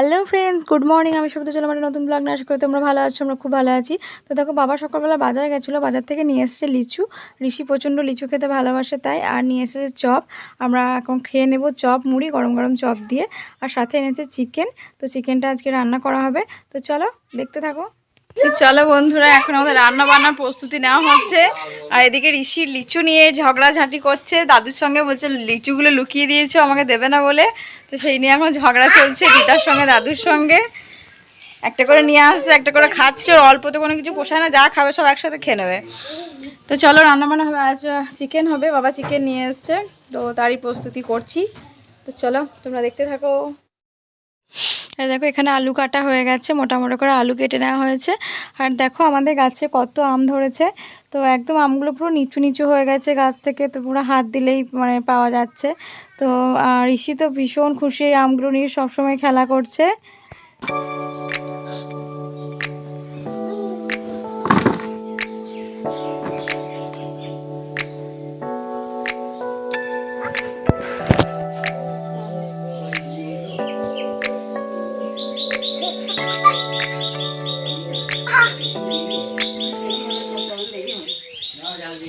Hello friends good morning আমি সব চলো মানে নতুন ব্লগ না আশা করি তোমরা ভালো আছো, আমরা খুব ভালো আছি। তো দেখো, বাবা সকালবেলা বাজারে গেছিল। বাজার থেকে নিয়ে এসেছে লিচু। ঋষি প্রচণ্ড লিচু খেতে ভালোবাসে তাই, আর নিয়ে এসেছে চপ। আমরা এখন খেয়ে নেব চপ, মুড়ি, গরম গরম চপ দিয়ে। আর সাথে এনেছে চিকেন তো চিকেনটা আজকে রান্না করা হবে। তো চলো, দেখতে থাকো। তো চলো বন্ধুরা, এখন আমাদের রান্না বান্নার প্রস্তুতি নেওয়া হচ্ছে। আর এদিকে ঋষির লিচু নিয়ে ঝগড়াঝাঁটি করছে। দাদুর সঙ্গে বলছে, লিচুগুলো লুকিয়ে দিয়েছ, আমাকে দেবে না বলে? তো সেই নিয়ে এখন ঝগড়া চলছে দিদার সঙ্গে, দাদুর সঙ্গে। একটা করে নিয়ে আসছে, একটা করে খাচ্ছে, ওর অল্পতে কোনো কিছু পোষায় না, যা খাবে সব একসাথে খেয়ে নেবে। তো চলো রান্না বান্না হবে, আজ চিকেন হবে, বাবা চিকেন নিয়ে এসছে। তো তারই প্রস্তুতি করছি। তো চলো, তোমরা দেখতে থাকো। দেখো এখানে আলু কাটা হয়ে গেছে, মোটামুটি করে আলু কেটে নেওয়া হয়েছে। আর দেখো আমাদের গাছে কত আম ধরেছে। তো একদম আমগুলো পুরো নিচু নিচু হয়ে গেছে গাছ থেকে, তো পুরো হাত দিলেই মানে পাওয়া যাচ্ছে। তো আর ঋষি তো ভীষণ খুশি আমগুলো নিয়ে সবসময় খেলা করছে।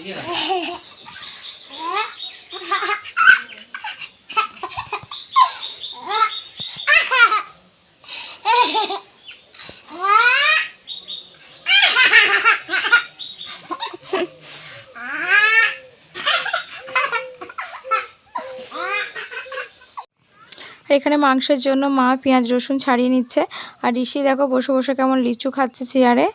Yeah. আর এখানে মাংসের জন্য মা পেঁয়াজ, রসুন ছাড়িয়ে নিচ্ছে। আর ঋষি দেখো বসে বসে কেমন লিচু খাচ্ছে চেয়ারে।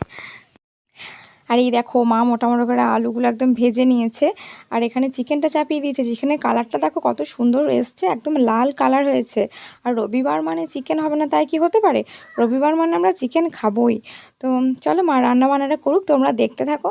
আর এই দেখো মা মোটামুটি করে আলুগুলো একদম ভেজে নিয়েছে। আর এখানে চিকেনটা চাপিয়ে দিয়েছে। চিকেনের কালারটা দেখো কত সুন্দর এসছে, একদম লাল কালার হয়েছে। আর রবিবার মানে চিকেন হবে না, তাই কি হতে পারে? রবিবার মানে আমরা চিকেন খাবোই। তো চলো মা রান্না বান্নাটা করুক, তোমরা দেখতে থাকো।